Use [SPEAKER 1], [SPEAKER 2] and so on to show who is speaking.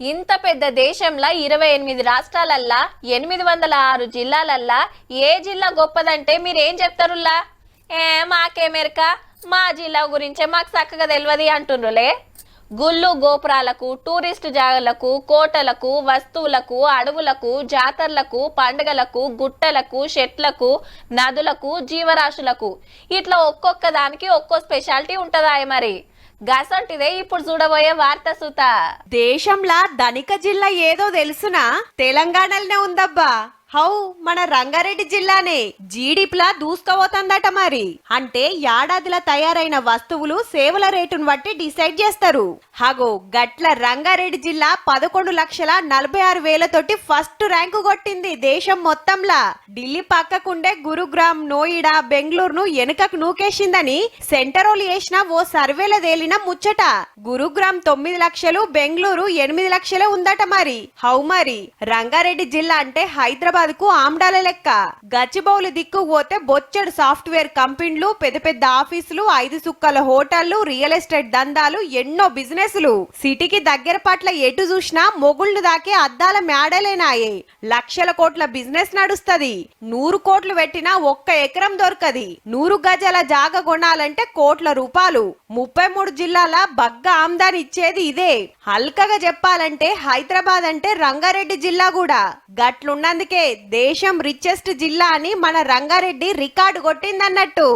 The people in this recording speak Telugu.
[SPEAKER 1] ఇంత పెద్ద దేశంలో ఇరవై ఎనిమిది రాష్ట్రాలల్లా ఎనిమిది వందల ఆరు జిల్లాలల్లా ఏ జిల్లా గొప్పదంటే మీరేం చెప్తారుల్లా? ఏ మాకేమెరక మా జిల్లా గురించే మాకు చక్కగా తెలియదు అంటున్నులే గుళ్ళు గోపురాలకు టూరిస్టు జాగలకు కోటలకు వస్తువులకు అడవులకు జాతరలకు పండుగలకు గుట్టలకు చెట్లకు నదులకు జీవరాశులకు. ఇట్లా ఒక్కొక్క దానికి ఒక్కో స్పెషాలిటీ ఉంటుందా మరి. గసంటిదే ఇప్పుడు చూడబోయే వార్త సుత.
[SPEAKER 2] దేశంలా ధనిక జిల్లా ఏదో తెలుసునా? తెలంగాణలోనే ఉందబ్బా. హౌ మన రంగారెడ్డి జిల్లానే. జీడిపిలా దూసుకోబోతుందట మరి. అంటే ఏడాదిలా తయారైన వస్తువులు సేవల రేటును బట్టి డిసైడ్ చేస్తారు. హగో గట్ల రంగారెడ్డి జిల్లా పదకొండు లక్షల నలభై ఆరు వేలతోటి ఫస్ట్ ర్యాంకు కొట్టింది దేశం మొత్తంలా ఢిల్లీ పక్కకుండే గురుగ్రామ్ నోయిడా బెంగళూరును వెనుకకు నూకేసిందని సెంటరోలు చేసిన ఓ సర్వేల తేలిన ముచ్చట గురుగ్రామ్ తొమ్మిది లక్షలు బెంగళూరు ఎనిమిది లక్షలే ఉందట మరి హౌ మరి రంగారెడ్డి జిల్లా అంటే హైదరాబాద్కు ఆమ్డాల లెక్క గచ్చిబౌలి దిక్కు పోతే బొచ్చడు సాఫ్ట్వేర్ కంపెనీలు పెద్ద పెద్ద ఆఫీసులు ఐదు సుక్కల హోటళ్ళు రియల్ ఎస్టేట్ దందాలు ఎన్నో బిజినెస్ బిజినెస్లు సిటీకి దగ్గర పట్ల ఎటు చూసినా మొగుళ్ళు దాకే అద్దాల మేడలేనాయే లక్షల కోట్ల బిజినెస్ నడుస్తది. నూరు కోట్లు పెట్టినా ఒక్క ఎకరం దొరకది. నూరు గజాల జాగ కొనాలంటే కోట్ల రూపాయలు. ముప్పై మూడు జిల్లాల బగ్గ ఆమ్దాని ఇచ్చేది ఇదే. హల్కగా చెప్పాలంటే హైదరాబాద్ అంటే రంగారెడ్డి జిల్లా కూడా. గట్లున్నందుకే దేశం రిచెస్ట్ జిల్లా అని మన రంగారెడ్డి రికార్డు కొట్టిందన్నట్టు.